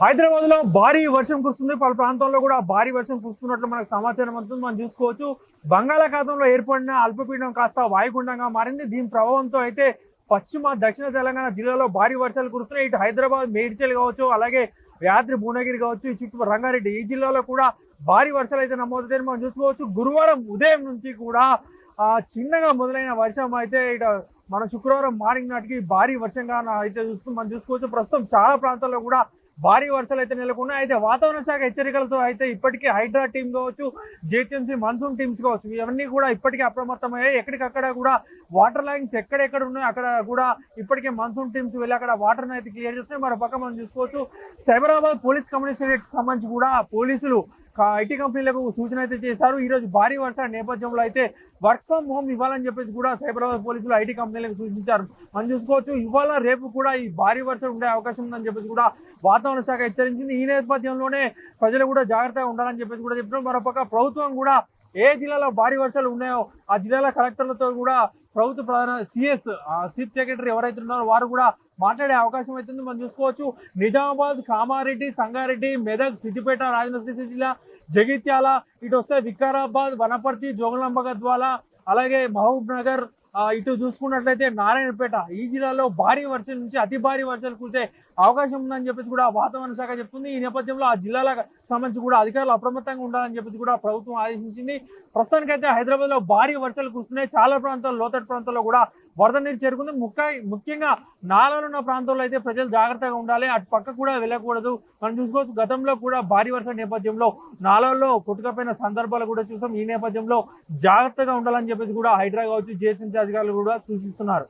హైదరాబాద్లో భారీ వర్షం కురుస్తుంది. పలు ప్రాంతాల్లో కూడా భారీ వర్షం కురుస్తున్నట్లు మనకు సమాచారం అందుతుంది. మనం చూసుకోవచ్చు. బంగాళాఖాతంలో ఏర్పడిన అల్పపీడనం కాస్త వాయుగుండంగా మారింది. దీని ప్రభావంతో అయితే పశ్చిమ దక్షిణ తెలంగాణ జిల్లాలో భారీ వర్షాలు కురుస్తున్నాయి. ఇటు హైదరాబాద్ మేడ్చల్ కావచ్చు అలాగే యాద్రి భువనగిరి కావచ్చు చుట్టూ రంగారెడ్డి ఈ జిల్లాలో కూడా భారీ వర్షాలు అయితే నమోదవుతాయని మనం చూసుకోవచ్చు. గురువారం ఉదయం నుంచి కూడా చిన్నగా మొదలైన వర్షం అయితే ఇటు మన శుక్రవారం మార్నింగ్ నాటికి భారీ వర్షంగా అయితే చూస్తూ మనం చూసుకోవచ్చు. ప్రస్తుతం చాలా ప్రాంతాల్లో కూడా భారీ వర్షాలు అయితే నెలకొన్నాయి అయితే వాతావరణ శాఖ హెచ్చరికలతో అయితే ఇప్పటికే హైడ్రా టీం కావచ్చు G H M C monsoon teams కావచ్చు ఇవన్నీ కూడా ఇప్పటికే అప్రమత్తమయ్యాయి. ఎక్కడికక్కడ కూడా వాటర్ లైన్స్ ఎక్కడెక్కడ ఉన్నాయో అక్కడ కూడా ఇప్పటికే మన్సూన్ టీమ్స్ వెళ్ళి అక్కడ వాటర్ని అయితే క్లియర్ చేస్తున్నాయి. మరో పక్క మనం చూసుకోవచ్చు సైబరాబాద్ పోలీస్ కమిషనరేట్ సంబంధించి కూడా పోలీసులు ఐటీ కంపెనీలకు సూచన అయితే చేశారు. ఈరోజు భారీ వర్ష నేపథ్యంలో అయితే వర్క్ ఫ్రమ్ హోమ్ ఇవ్వాలని చెప్పేసి కూడా సైబరాబాద్ పోలీసులు ఐటీ కంపెనీలకు సూచించారు. మనం చూసుకోవచ్చు ఇవాళ రేపు కూడా ఈ భారీ వర్షం ఉండే అవకాశం ఉందని చెప్పేసి కూడా వాతావరణ శాఖ హెచ్చరించింది. ఈ నేపథ్యంలోనే ప్రజలు కూడా జాగ్రత్తగా ఉండాలని చెప్పేసి కూడా చెప్తున్నారు. మరోపక్క ప్రభుత్వం కూడా ఏ జిల్లాలో భారీ వర్షాలు ఉన్నాయో ఆ జిల్లాల కలెక్టర్లతో కూడా ప్రభుత్వ ప్రధాన సిఎస్ చీఫ్ సెక్రటరీ ఎవరైతే ఉన్నారో వారు కూడా మాట్లాడే అవకాశం అవుతుంది మనం చూసుకోవచ్చు నిజామాబాద్ కామారెడ్డి సంగారెడ్డి మెదక్ సిద్దిపేట రాజన్న జిల్లా జగిత్యాల ఇటు వస్తే వికారాబాద్ వనపర్తి జోగులాంబ గద్వాల అలాగే మహబూబ్ నగర్ ఇటు చూసుకున్నట్లయితే నారాయణపేట ఈ జిల్లాలో భారీ వర్షం నుంచి అతి భారీ వర్షాలు కురిసే అవకాశం ఉందని చెప్పేసి కూడా వాతావరణ శాఖ చెప్తుంది. ఈ నేపథ్యంలో ఆ జిల్లాలకు సంబంధించి కూడా అధికారులు అప్రమత్తంగా ఉండాలని చెప్పేసి కూడా ప్రభుత్వం ఆదేశించింది. ప్రస్తుతానికైతే హైదరాబాద్లో భారీ వర్షాలు కురుస్తున్నాయి. చాలా ప్రాంతాల్లో లోతట్టు ప్రాంతాల్లో కూడా వరద నీరు చేరుకుంది. ముఖ్య ముఖ్యంగా నాలలో ఉన్న ప్రాంతాల్లో అయితే ప్రజలు జాగ్రత్తగా ఉండాలి. అటు పక్క కూడా వెళ్ళకూడదు. మనం చూసుకోవచ్చు గతంలో కూడా భారీ వర్షం నేపథ్యంలో నాలుగులో కొట్టుకపోయిన సందర్భాలు కూడా చూసాం. ఈ నేపథ్యంలో జాగ్రత్తగా ఉండాలని చెప్పేసి కూడా హైడ్రా కావచ్చు జిహెచ్ఎంసీ అధికారులు కూడా సూచిస్తున్నారు.